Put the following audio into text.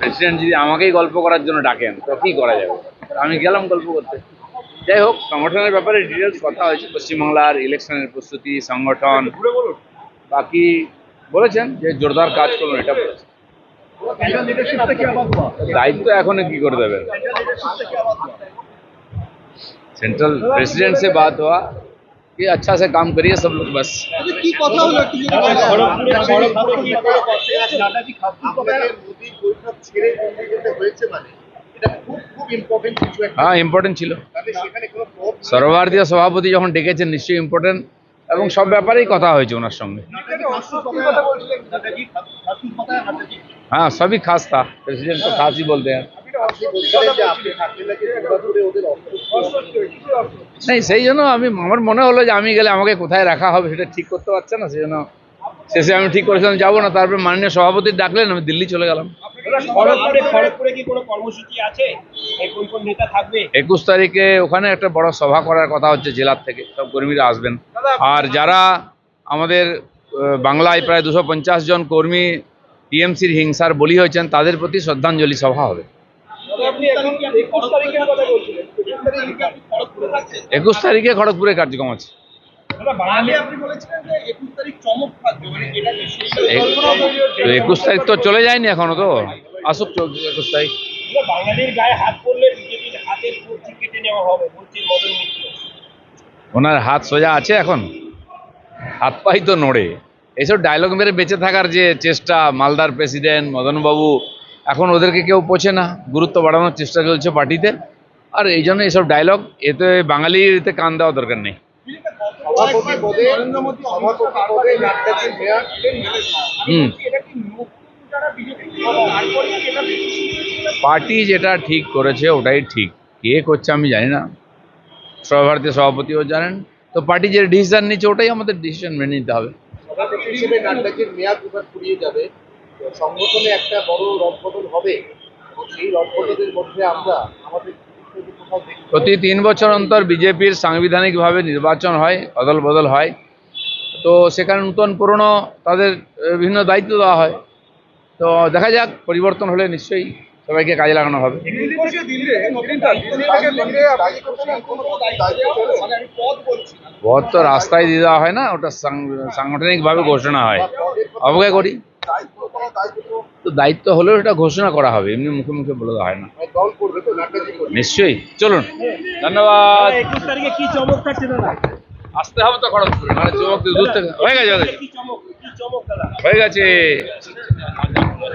President যদি আমাকেই গল্প করার জন্য ডাকেন, তো কী করা যাবে? আমি গেলাম গল্প করতে। যাই হোক, সংগঠনের ব্যাপারে ডিটেলস কথা হয়েছে, পশ্চিমবাংলার ইলেকশনের প্রস্তুতি, সংগঠন, বাকি বলেছেন যে জোরদার কাজ করুন, এটা বলেছেন। দায়িত্ব এখনও কি করে দেবেন? সেন্ট্রাল প্রেসিডেন্টসে বাদ হওয়া कि अच्छा से काम करिए सब लोग बस কি কথা হলো একটু যদি নাডাজি খাসপুর আপনাদের মোদির বৈঠক ছেড়ে দিল্লি যেতে হয়েছে মানে এটা খুব খুব ইম্পর্টেন্ট কিছু একটা হ্যাঁ ইম্পর্টেন্ট ছিল তাহলে সেখানে কোনো প্রভাব সর্বভারতীয় সভাপতি যখন ডেকেছেন নিশ্চয়ই ইম্পর্টেন্ট এবং সব ব্যাপারেই কথা হয়েছে ওনার সঙ্গে নাডাজি খাসপুর কথা বলছিলেন নাডাজি খাসপুর কথা নাডাজি हाँ নেই সেই জন্য আমি আমার মনে হলো যে আমি গেলে আমাকে কোথায় রাখা হবে সেটা ঠিক করতে পারছে না সেই জন্য শেষে আমি ঠিক করেছিলাম যাব না তারপরে মাননীয় সভাপতি ডাকলেন আমি দিল্লি চলে গেলাম। একুশ তারিখে ওখানে একটা বড় সভা করার কথা হচ্ছে জেলার থেকে সব কর্মীরা আসবেন। আর যারা আমাদের বাংলায় প্রায় দুশো জন কর্মী টিএমসির হিংসার বলি হয়েছেন তাদের প্রতি শ্রদ্ধাঞ্জলি সভা হবে। একুশ তারিখে খড়গপুরে কার্যক্রম আছে। একুশ তারিখ মানে তো একুশ তারিখ তো চলে যায়নি এখনও তো। আসুক একুশ তারিখ। বাঙালির গায়ে হাত পড়লে বিজেপির হাতের কবজি কেটে নেওয়া হবে বলছেন মদন মিত্র ওনার হাত সোজা আছে এখন? হাত পাই তো নড়ে। এসব ডায়লগ মেরে বেঁচে থাকার যে চেষ্টা মালদার প্রেসিডেন্ট মদনবাবু এখন ওদেরকে কেউ পোছে না। গুরুত্ব বাড়ানোর চেষ্টা চলছে পার্টিতে। আর এই জন্য এইসব ডায়লগ এতে বাঙালির এতে কান দেওয়া দরকার নেই। হুম। পার্টি যেটা ঠিক করেছে ওটাই ঠিক। কে করছে আমি জানি না। সর্বভারতীয় সভাপতিও জানেন। তো পার্টি যে ডিসিশন নিচ্ছে ওটাই আমাদের ডিসিশন মেনে নিতে হবে। সংগঠনে একটা বড় রদবদল হবে। সেই রদবদলের মধ্যে আমরা আমাদের প্রতি তিন বছর অন্তর বিজেপির সাংবিধানিকভাবে নির্বাচন হয় অদল বদল হয়। তো সেখানে নূতন পুরনো তাদের বিভিন্ন দায়িত্ব দেওয়া হয়। তো দেখা যাক, পরিবর্তন হলে নিশ্চয়ই সবাইকে কাজে লাগানো হবে। ভোট তো রাস্তায় দিয়ে দেওয়া হয় না, ওটা সাংগঠনিকভাবে ঘোষণা হয়। অবজ্ঞা করি। দায়িত্ব তো দায়িত্ব হলেও এটা ঘোষণা করা হবে এমনি মুখে মুখে বলে দেওয়া হয় না। করবে নিশ্চয়ই। চলুন ধন্যবাদ। একুশ তারিখে কি চমক থাকছে দাদা? আসতে হবে তো খড়গপুরে মানে চমক দূর থেকে হয়ে গেছে হয়ে হয়ে গেছে।